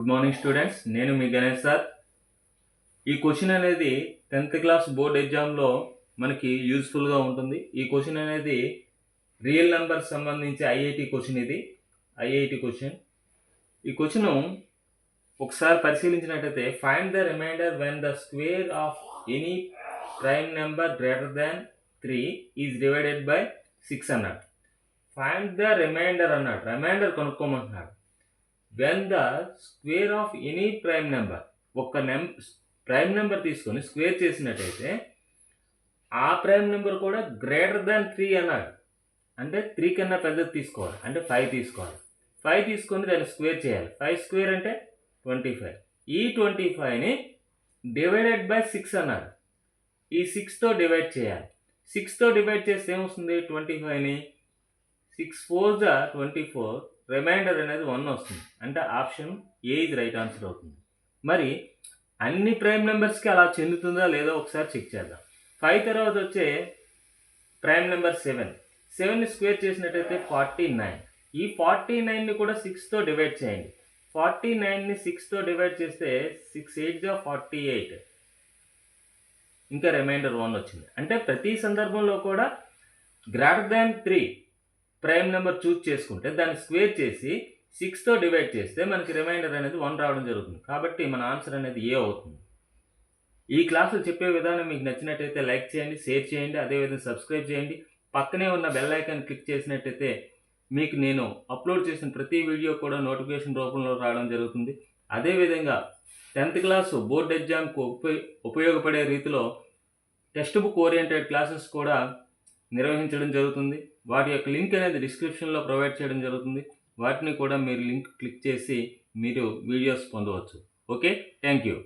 Good morning students నేను మీ Ganesh sir. ఈ క్వశ్చన్ అనేది టెన్త్ క్లాస్ బోర్డ్ ఎగ్జామ్లో మనకి యూస్ఫుల్గా ఉంటుంది. ఈ క్వశ్చన్ అనేది రియల్ నెంబర్ సంబంధించి ఐఐటి క్వశ్చన్ ఇది. ఐఐటి క్వశ్చన్ ఈ క్వశ్చన్ ఒకసారి పరిశీలించినట్టయితే find the remainder when the square of any prime number greater than three is divided by six అన్నాడు. ఫైండ్ ద రిమైండర్ అన్నాడు. Remainder కనుక్కోమంటున్నాడు when the square of any prime number ఒక నెం prime number తీసుకొని square చేసినట్టయితే ఆ prime number కూడా greater than three అన్నాడు అంటే త్రీ కన్నా పెద్దది తీసుకోవాలి. అంటే ఫైవ్ తీసుకోవాలి. ఫైవ్ తీసుకొని దాన్ని స్క్వేర్ చేయాలి. ఫైవ్ స్క్వేర్ అంటే ట్వంటీ ఫైవ్ ఈ ట్వంటీ ఫైవ్ని డివైడెడ్ బై సిక్స్ అన్నారు. ఈ సిక్స్తో డివైడ్ చేయాలి. సిక్స్తో డివైడ్ చేస్తే ఏమొస్తుంది? Twenty ఫైవ్ని six four the twenty four remainder అనేది వన్ వస్తుంది. అంటే ఆప్షన్ ఏ ఇది రైట్ ఆన్సర్ అవుతుంది. మరి అన్ని ప్రైమ్ నెంబర్స్కి అలా చెందుతుందా లేదో ఒకసారి చెక్ చేద్దాం. ఫైవ్ తర్వాత వచ్చే ప్రైమ్ నెంబర్ సెవెన్. సెవెన్ని స్క్వేర్ చేసినట్టయితే ఫార్టీ నైన్. ఈ ఫార్టీ నైన్ని కూడా సిక్స్తో డివైడ్ చేయండి. ఫార్టీ నైన్ని సిక్స్తో డివైడ్ చేస్తే సిక్స్ ఎయిట్ జా ఫార్టీ ఎయిట్. ఇంకా రిమైండర్ వన్ వచ్చింది. అంటే ప్రతి సందర్భంలో కూడా greater than three prime number choose చేసుకుంటే దాన్ని స్క్వేర్ చేసి సిక్స్తో డివైడ్ చేస్తే మనకి రిమైండర్ అనేది వన్ రావడం జరుగుతుంది. కాబట్టి మన ఆన్సర్ అనేది ఏ అవుతుంది? ఈ క్లాసులు చెప్పే విధానం మీకు నచ్చినట్టయితే లైక్ చేయండి షేర్ చేయండి అదేవిధంగా సబ్స్క్రైబ్ చేయండి. పక్కనే ఉన్న బెల్ ఐకాన్ క్లిక్ చేసినట్టయితే మీకు నేను అప్లోడ్ చేసిన ప్రతి వీడియో కూడా నోటిఫికేషన్ రూపంలో రావడం జరుగుతుంది. అదేవిధంగా టెన్త్ క్లాసు బోర్డ్ ఎగ్జామ్కు ఉపయోగపడే రీతిలో టెక్స్ట్ బుక్ ఓరియంటెడ్ క్లాసెస్ కూడా నిర్వహించడం జరుగుతుంది. వాటి యొక్క లింక్ అనేది డిస్క్రిప్షన్లో ప్రొవైడ్ చేయడం జరుగుతుంది. వాటిని కూడా మీరు లింక్ క్లిక్ చేసి మీరు వీడియోస్ పొందవచ్చు. ఓకే? Thank you.